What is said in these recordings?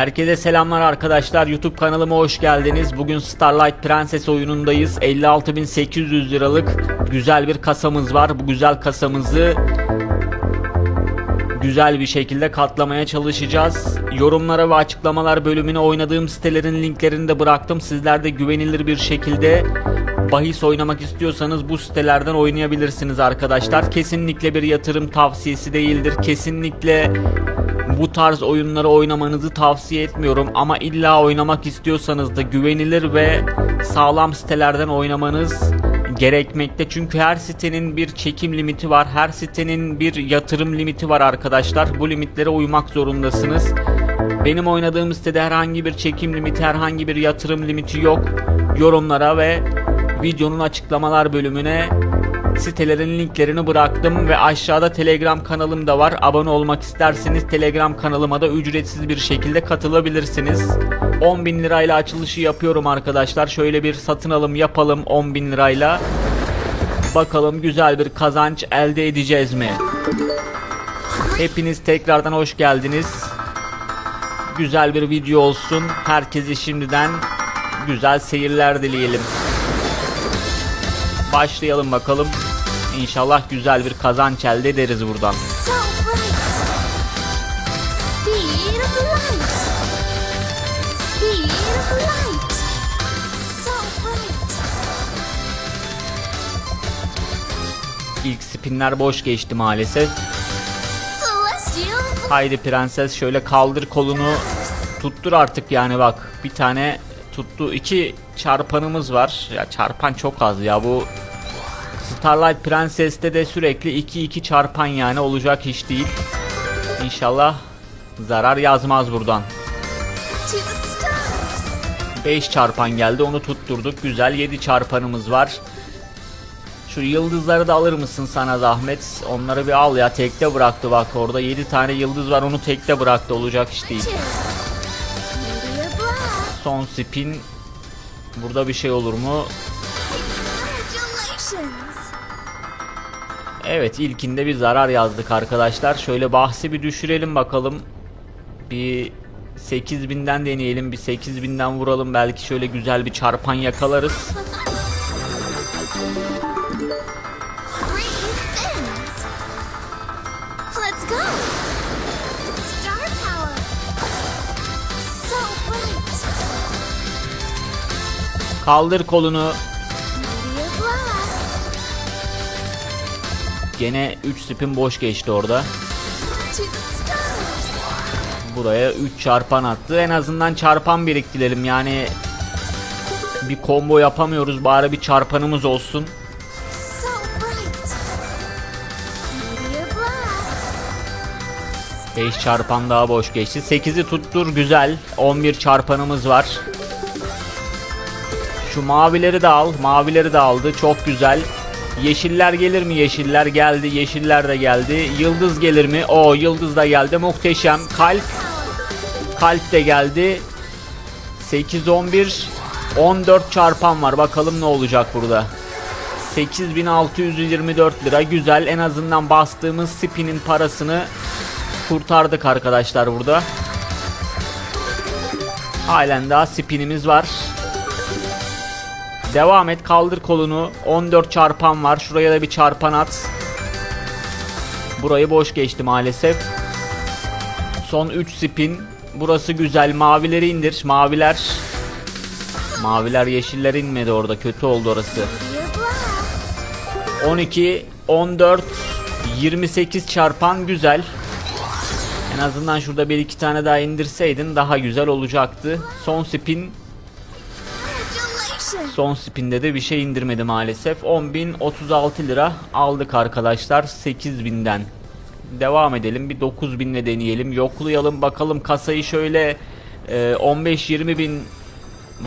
Herkese selamlar arkadaşlar. YouTube kanalıma hoş geldiniz. Bugün Starlight Princess oyunundayız. 56.800 liralık güzel bir kasamız var. Bu güzel kasamızı güzel bir şekilde katlamaya çalışacağız. Yorumlara ve açıklamalar bölümüne oynadığım sitelerin linklerini de bıraktım. Sizler de güvenilir bir şekilde bahis oynamak istiyorsanız bu sitelerden oynayabilirsiniz arkadaşlar. Kesinlikle bir yatırım tavsiyesi değildir. Kesinlikle bu tarz oyunları oynamanızı tavsiye etmiyorum ama illa oynamak istiyorsanız da güvenilir ve sağlam sitelerden oynamanız gerekmekte. Çünkü her sitenin bir çekim limiti var. Her sitenin bir yatırım limiti var arkadaşlar. Bu limitlere uymak zorundasınız. Benim oynadığım sitede herhangi bir çekim limiti, herhangi bir yatırım limiti yok. Yorumlara ve videonun açıklamalar bölümüne sitelerin linklerini bıraktım ve aşağıda Telegram kanalım da var. Abone olmak isterseniz Telegram kanalıma da ücretsiz bir şekilde katılabilirsiniz. 10 bin lirayla açılışı yapıyorum arkadaşlar. Şöyle bir satın alım yapalım 10 bin lirayla. Bakalım güzel bir kazanç elde edeceğiz mi? Hepiniz tekrardan hoş geldiniz. Güzel bir video olsun. Herkese şimdiden güzel seyirler dileyelim. Başlayalım bakalım. İnşallah güzel bir kazanç elde ederiz buradan. İlk spinler boş geçti maalesef. Haydi prenses şöyle kaldır kolunu tuttur artık yani bak bir tane tuttu iki çarpanımız var ya çarpan çok az ya bu Starlight Prenses'te de sürekli 2-2 çarpan yani olacak iş değil. İnşallah zarar yazmaz buradan. To the stars. 5 çarpan geldi onu tutturduk güzel 7 çarpanımız var. Şu yıldızları da alır mısın sana zahmet? Onları bir al ya tekte bıraktı bak orada 7 tane yıldız var onu tekte bıraktı olacak iş değil. Son spin burada bir şey olur mu? Congratulations. Evet ilkinde bir zarar yazdık arkadaşlar. Şöyle bahsi bir düşürelim bakalım. Bir 8000'den deneyelim. Bir 8000'den vuralım. Belki şöyle güzel bir çarpan yakalarız. Three spins. Gene 3 spin boş geçti orada. Buraya 3 çarpan attı. En azından çarpan biriktirelim. Yani bir combo yapamıyoruz. Bari bir çarpanımız olsun. 5 çarpan daha boş geçti. 8'i tuttur güzel. 11 çarpanımız var. Şu mavileri de al. Mavileri de aldı. Çok güzel. Yeşiller gelir mi? Yeşiller geldi. Yeşiller de geldi. Yıldız gelir mi? O yıldız da geldi. Muhteşem. Kalp. Kalp de geldi. 8 11 14 çarpan var. Bakalım ne olacak burada. 8624 lira. Güzel. En azından bastığımız spinin parasını kurtardık arkadaşlar burada. Halen daha spinimiz var. Devam et kaldır kolunu. 14 çarpan var. Şuraya da bir çarpan at. Burayı boş geçti maalesef. Son 3 spin. Burası güzel. Mavileri indir. Maviler. Maviler yeşiller inmedi orada. Kötü oldu orası. Meteor blast. 12, 14, 28 çarpan güzel. En azından şurada bir iki tane daha indirseydin daha güzel olacaktı. Son spin. Son spinde de bir şey indirmedi maalesef. 10.036 lira aldık arkadaşlar 8.000'den. Devam edelim bir 9.000 ile deneyelim. Yoklayalım bakalım kasayı şöyle e, 15-20 bin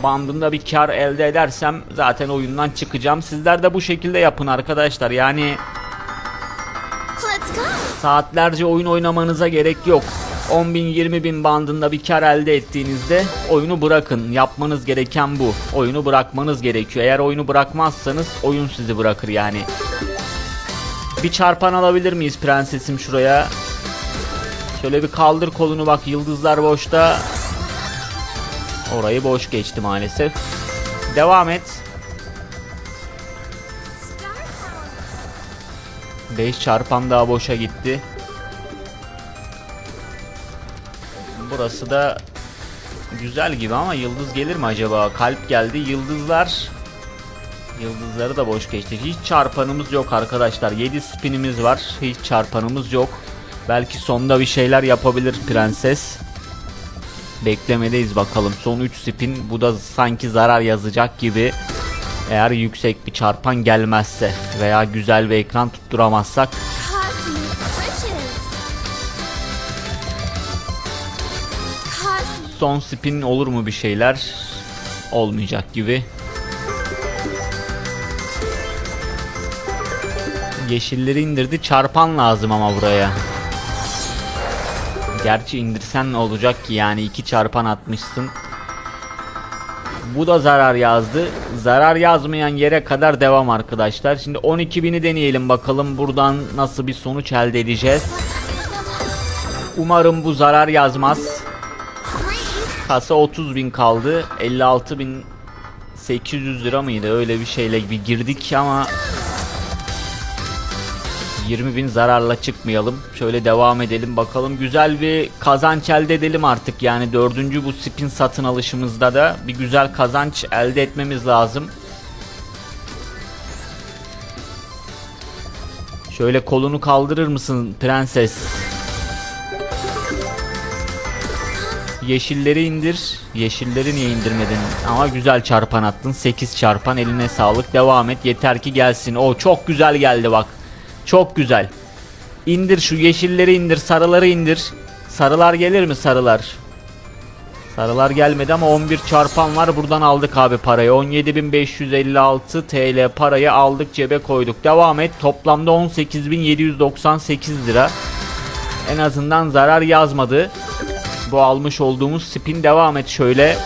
bandında bir kar elde edersem zaten oyundan çıkacağım. Sizler de bu şekilde yapın arkadaşlar. Yani saatlerce oyun oynamanıza gerek yok. 10 bin 20 bin bandında bir kar elde ettiğinizde oyunu bırakın. Yapmanız gereken bu. Oyunu bırakmanız gerekiyor. Eğer oyunu bırakmazsanız oyun sizi bırakır yani. Bir çarpan alabilir miyiz prensesim şuraya? Şöyle bir kaldır kolunu bak yıldızlar boşta. Orayı boş geçti maalesef. Devam et. 5 çarpan daha boşa gitti. Burası da güzel gibi ama yıldız gelir mi acaba? Kalp geldi. Yıldızlar Yıldızları da boş geçtik. Hiç çarpanımız yok arkadaşlar. 7 spinimiz var. Hiç çarpanımız yok. Belki sonda bir şeyler yapabilir prenses. Beklemedeyiz bakalım. Son 3 spin. Bu da sanki zarar yazacak gibi. Eğer yüksek bir çarpan gelmezse veya güzel bir ekran tutturamazsak son spin olur mu bir şeyler? Olmayacak gibi. Yeşilleri indirdi. Çarpan lazım ama buraya. Gerçi indirsen ne olacak ki yani iki çarpan atmışsın. Bu da zarar yazdı. Zarar yazmayan yere kadar devam arkadaşlar. Şimdi 12.000'i deneyelim bakalım buradan nasıl bir sonuç elde edeceğiz. Umarım bu zarar yazmaz. Kasa 30 bin kaldı. 56 bin 800 lira mıydı? Öyle bir şeyle bir girdik ama 20 bin zararla çıkmayalım. Şöyle devam edelim bakalım. Güzel bir kazanç elde edelim artık. Yani dördüncü bu spin satın alışımızda da bir güzel kazanç elde etmemiz lazım. Şöyle kolunu kaldırır mısın prenses? Yeşilleri indir. Yeşilleri niye indirmedin? Ama güzel çarpan attın. 8 çarpan eline sağlık. Devam et. Yeter ki gelsin. O çok güzel geldi bak. Çok güzel. İndir şu yeşilleri indir. Sarıları indir. Sarılar gelir mi sarılar? Sarılar gelmedi ama 11 çarpan var. Buradan aldık abi parayı. 17.556 TL parayı aldık cebe koyduk. Devam et. Toplamda 18.798 lira. En azından zarar yazmadı. Bu almış olduğumuz spin devam et şöyle.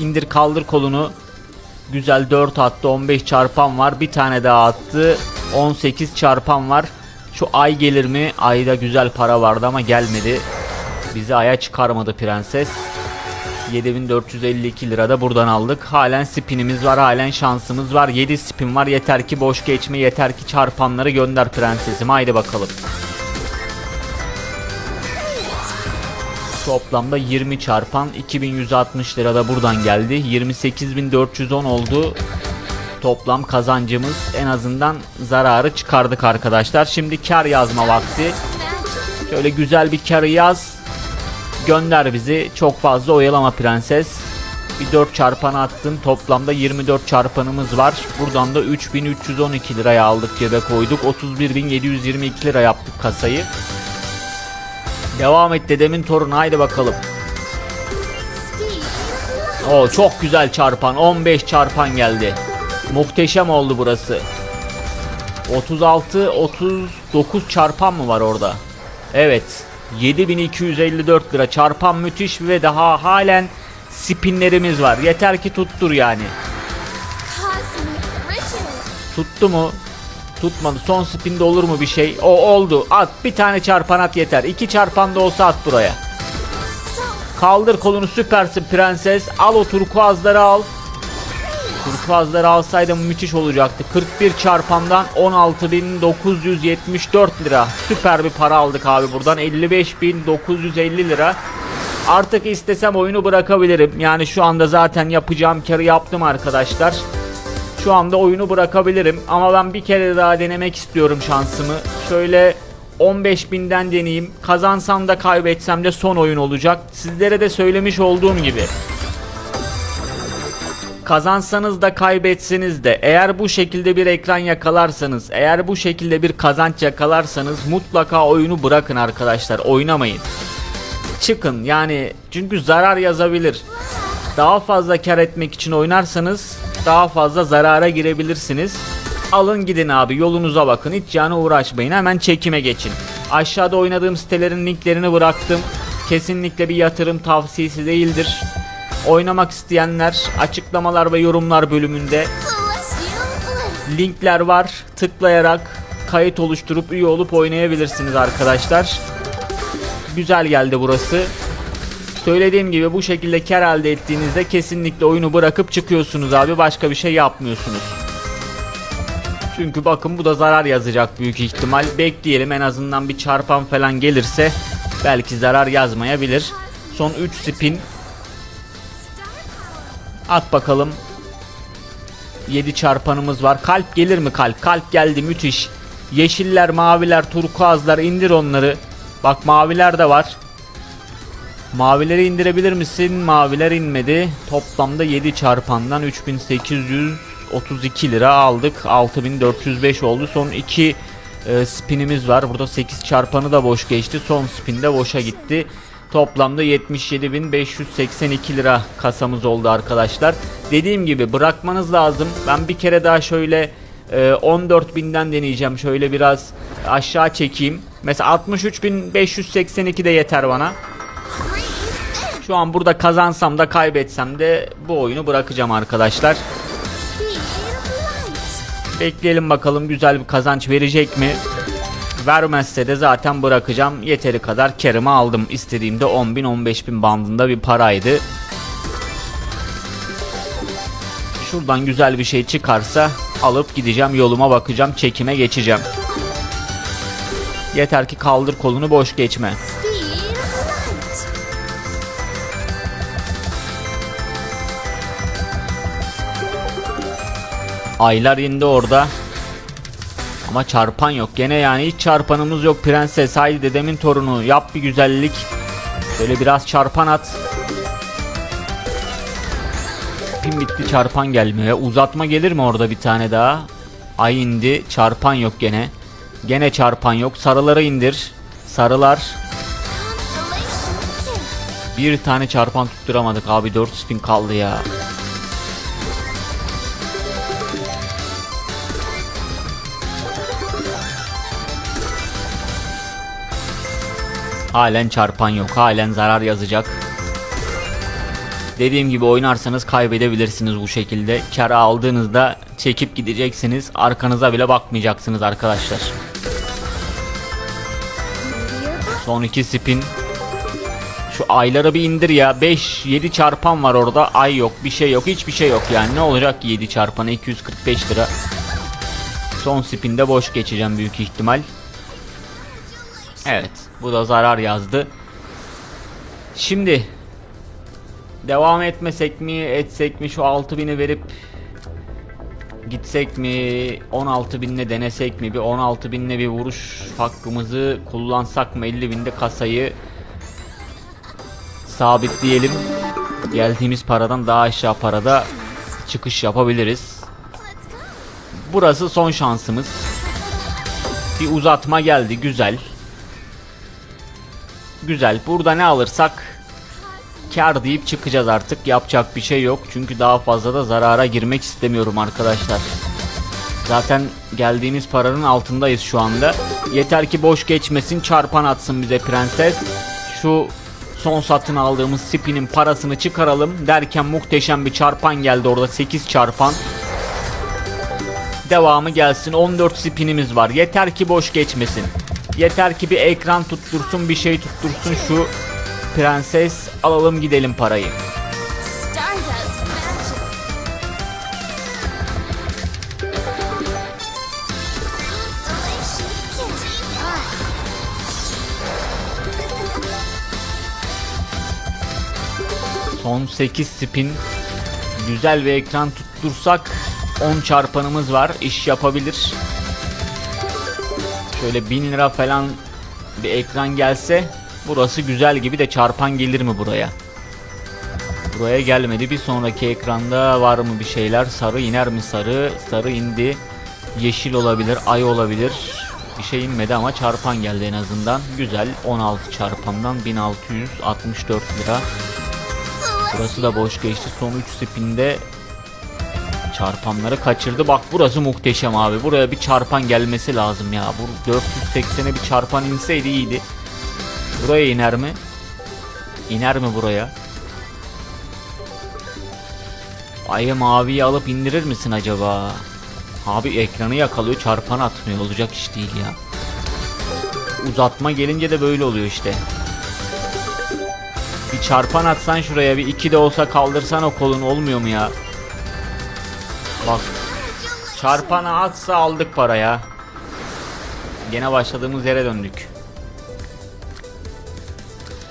İndir kaldır kolunu. Güzel 4 attı 15 çarpan var. Bir tane daha attı. 18 çarpan var. Şu ay gelir mi? Ayda güzel para vardı ama gelmedi. Bizi aya çıkarmadı prenses. 7452 lira da buradan aldık. Halen spinimiz var, halen şansımız var. 7 spin var. Yeter ki boş geçme, yeter ki çarpanları gönder prensesim. Haydi bakalım. Toplamda 20 çarpan 2160 lira da buradan geldi. 28410 oldu. Toplam kazancımız en azından zararı çıkardık arkadaşlar. Şimdi kar yazma vakti. Şöyle güzel bir karı yaz. Gönder bizi. Çok fazla oyalama prenses. Bir 4 çarpan attın. Toplamda 24 çarpanımız var. Buradan da 3312 liraya aldık cebe koyduk. 31722 lira yaptık kasayı. Devam et dedemin torunu haydi bakalım. O çok güzel çarpan. 15 çarpan geldi. Muhteşem oldu burası. 36 39 çarpan mı var orada? Evet. 7254 lira çarpan müthiş ve daha halen spinlerimiz var. Yeter ki tuttur yani. Tuttu mu? Tutmadı. Son spinde olur mu bir şey? O oldu. At. Bir tane çarpan at yeter. İki çarpan da olsa at buraya. Kaldır kolunu süpersin prenses. Al o turkuazları al. Turkuazları alsaydım müthiş olacaktı. 41 çarpandan 16.974 lira. Süper bir para aldık abi buradan. 55.950 lira. Artık istesem oyunu bırakabilirim. Yani şu anda zaten yapacağım karı yaptım arkadaşlar. Şu anda oyunu bırakabilirim ama ben bir kere daha denemek istiyorum şansımı. Şöyle 15.000'den deneyeyim. Kazansam da kaybetsem de son oyun olacak. Sizlere de söylemiş olduğum gibi. Kazansanız da kaybetseniz de eğer bu şekilde bir ekran yakalarsanız, eğer bu şekilde bir kazanç yakalarsanız mutlaka oyunu bırakın arkadaşlar. Oynamayın. Çıkın yani çünkü zarar yazabilir. Daha fazla kar etmek için oynarsanız daha fazla zarara girebilirsiniz. Alın gidin abi yolunuza bakın hiç yani uğraşmayın hemen çekime geçin. Aşağıda oynadığım sitelerin linklerini bıraktım. Kesinlikle bir yatırım tavsiyesi değildir. Oynamak isteyenler açıklamalar ve yorumlar bölümünde linkler var. Tıklayarak kayıt oluşturup üye olup oynayabilirsiniz arkadaşlar. Güzel geldi burası. Söylediğim gibi bu şekilde kar elde ettiğinizde kesinlikle oyunu bırakıp çıkıyorsunuz abi. Başka bir şey yapmıyorsunuz. Çünkü bakın bu da zarar yazacak büyük ihtimal. Bekleyelim en azından bir çarpan falan gelirse belki zarar yazmayabilir. Son 3 spin. At bakalım. 7 çarpanımız var. Kalp gelir mi kalp? Kalp geldi müthiş. Yeşiller, maviler, turkuazlar indir onları. Bak maviler de var. Mavileri indirebilir misin? Maviler inmedi. Toplamda 7 çarpandan 3832 lira aldık. 6405 oldu. Son 2 e, spinimiz var. Burada 8 çarpanı da boş geçti. Son spin de boşa gitti. Toplamda 77.582 lira kasamız oldu arkadaşlar. Dediğim gibi bırakmanız lazım. Ben bir kere daha şöyle e, 14.000'den deneyeceğim. Şöyle biraz aşağı çekeyim. Mesela 63.582 de yeter bana. Şu an burada kazansam da kaybetsem de bu oyunu bırakacağım arkadaşlar. Bekleyelim bakalım güzel bir kazanç verecek mi? Vermezse de zaten bırakacağım. Yeteri kadar karımı aldım. İstediğimde 10.000 15.000 bandında bir paraydı. Şuradan güzel bir şey çıkarsa alıp gideceğim yoluma bakacağım çekime geçeceğim. Yeter ki kaldır kolunu boş geçme. Aylar indi orada. Ama çarpan yok. Gene yani hiç çarpanımız yok. Prenses haydi dedemin torunu. Yap bir güzellik. Şöyle biraz çarpan at. Pin bitti çarpan gelmiyor. Uzatma gelir mi orada bir tane daha? Ay indi. Çarpan yok gene. Gene çarpan yok. Sarıları indir. Sarılar. Bir tane çarpan tutturamadık abi 4 spin kaldı ya. Halen çarpan yok. Halen zarar yazacak. Dediğim gibi oynarsanız kaybedebilirsiniz bu şekilde. Kara aldığınızda çekip gideceksiniz. Arkanıza bile bakmayacaksınız arkadaşlar. Son iki spin. Şu ayları bir indir ya. 5 7 çarpan var orada. Ay yok, bir şey yok, hiçbir şey yok yani. Ne olacak ki 7 çarpana 245 lira. Son spinde boş geçeceğim büyük ihtimal. Evet, bu da zarar yazdı. Şimdi devam etmesek mi, etsek mi şu 6000'i verip gitsek mi 16 binle denesek mi bir 16 binle bir vuruş hakkımızı kullansak mı 50 binde kasayı sabitleyelim. Geldiğimiz paradan daha aşağı parada çıkış yapabiliriz. Burası son şansımız. Bir uzatma geldi güzel güzel burada ne alırsak kar deyip çıkacağız artık. Yapacak bir şey yok. Çünkü daha fazla da zarara girmek istemiyorum arkadaşlar. Zaten geldiğimiz paranın altındayız şu anda. Yeter ki boş geçmesin çarpan atsın bize prenses. Şu son satın aldığımız spinin parasını çıkaralım derken muhteşem bir çarpan geldi orada 8 çarpan. Devamı gelsin 14 spinimiz var. Yeter ki boş geçmesin yeter ki bir ekran tuttursun bir şey tuttursun şu prenses alalım gidelim parayı. Son 8 spin. Güzel bir ekran tuttursak 10 çarpanımız var. iş yapabilir. Şöyle 1000 lira falan bir ekran gelse burası güzel gibi de çarpan gelir mi buraya? Buraya gelmedi. Bir sonraki ekranda var mı bir şeyler? Sarı iner mi sarı? Sarı indi. Yeşil olabilir, ay olabilir. Bir şey inmedi ama çarpan geldi en azından. Güzel. 16 çarpandan 1664 lira. Burası da boş geçti. Son 3 spinde çarpanları kaçırdı. Bak burası muhteşem abi. Buraya bir çarpan gelmesi lazım ya. Bu 480'e bir çarpan inseydi iyiydi. Buraya iner mi? İner mi buraya? Ayı maviyi alıp indirir misin acaba? Abi ekranı yakalıyor çarpan atmıyor. Olacak iş değil ya. Uzatma gelince de böyle oluyor işte. Bir çarpan atsan şuraya bir iki de olsa kaldırsan o kolun olmuyor mu ya? Bak çarpana atsa aldık paraya. Gene başladığımız yere döndük.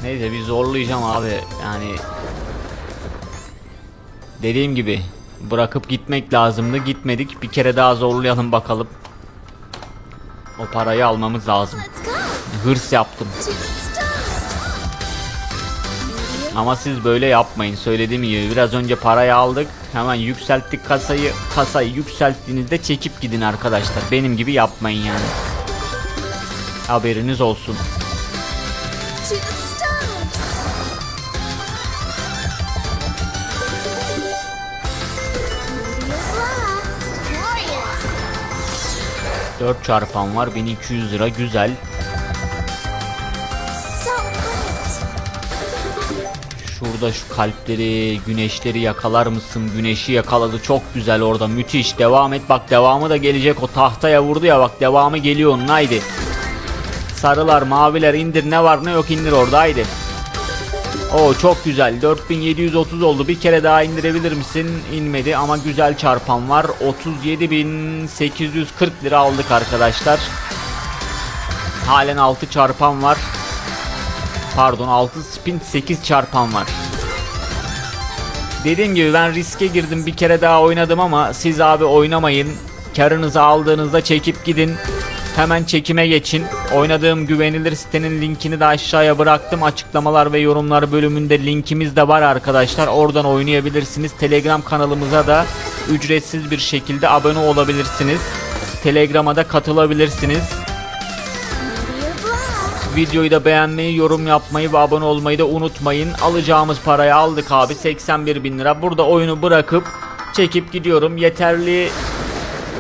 Neyse bir zorlayacağım abi yani Dediğim gibi bırakıp gitmek lazımdı gitmedik bir kere daha zorlayalım bakalım O parayı almamız lazım. Hırs yaptım. Ama siz böyle yapmayın. Söylediğim gibi biraz önce parayı aldık. Hemen yükselttik kasayı. Kasayı yükselttiğinizde çekip gidin arkadaşlar. Benim gibi yapmayın yani. Haberiniz olsun. 4 çarpan var. 1200 lira güzel. Şurada şu kalpleri, güneşleri yakalar mısın? Güneşi yakaladı. Çok güzel orada. Müthiş. Devam et. Bak devamı da gelecek. O tahtaya vurdu ya. Bak devamı geliyor onun. Haydi. Sarılar, maviler indir. Ne var ne yok indir orada. Haydi. Oo çok güzel. 4730 oldu. Bir kere daha indirebilir misin? İnmedi ama güzel çarpan var. 37840 lira aldık arkadaşlar. Halen 6 çarpan var. Pardon 6 spin 8 çarpan var. Dediğim gibi ben riske girdim bir kere daha oynadım ama siz abi oynamayın. Karınızı aldığınızda çekip gidin. Hemen çekime geçin. Oynadığım güvenilir sitenin linkini de aşağıya bıraktım. Açıklamalar ve yorumlar bölümünde linkimiz de var arkadaşlar. Oradan oynayabilirsiniz. Telegram kanalımıza da ücretsiz bir şekilde abone olabilirsiniz. Telegram'a da katılabilirsiniz. Videoyu da beğenmeyi, yorum yapmayı ve abone olmayı da unutmayın. Alacağımız parayı aldık abi 81 bin lira. Burada oyunu bırakıp çekip gidiyorum. Yeterli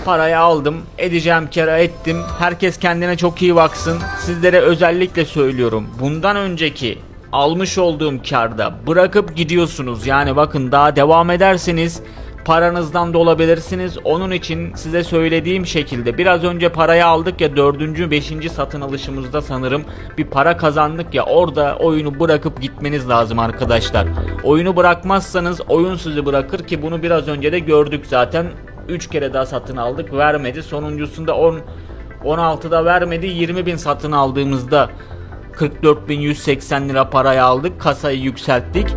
parayı aldım. Edeceğim kere ettim. Herkes kendine çok iyi baksın. Sizlere özellikle söylüyorum. Bundan önceki almış olduğum karda bırakıp gidiyorsunuz. Yani bakın daha devam ederseniz paranızdan da olabilirsiniz. Onun için size söylediğim şekilde biraz önce parayı aldık ya dördüncü beşinci satın alışımızda sanırım bir para kazandık ya orada oyunu bırakıp gitmeniz lazım arkadaşlar. Oyunu bırakmazsanız oyun sizi bırakır ki bunu biraz önce de gördük zaten. 3 kere daha satın aldık vermedi. Sonuncusunda 10 16'da vermedi. 20 bin satın aldığımızda 44.180 lira parayı aldık. Kasayı yükselttik.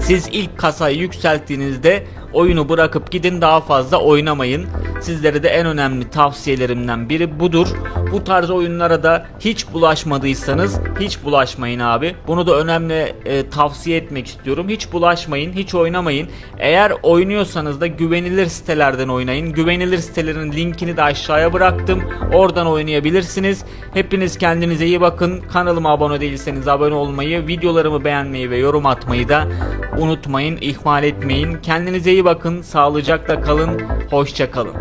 Siz ilk kasayı yükselttiğinizde oyunu bırakıp gidin daha fazla oynamayın. Sizlere de en önemli tavsiyelerimden biri budur. Bu tarz oyunlara da hiç bulaşmadıysanız hiç bulaşmayın abi. Bunu da önemli e, tavsiye etmek istiyorum. Hiç bulaşmayın, hiç oynamayın. Eğer oynuyorsanız da güvenilir sitelerden oynayın. Güvenilir sitelerin linkini de aşağıya bıraktım. Oradan oynayabilirsiniz. Hepiniz kendinize iyi bakın. Kanalıma abone değilseniz abone olmayı, videolarımı beğenmeyi ve yorum atmayı da unutmayın, ihmal etmeyin. Kendinize iyi bakın, sağlıcakla kalın, hoşça kalın.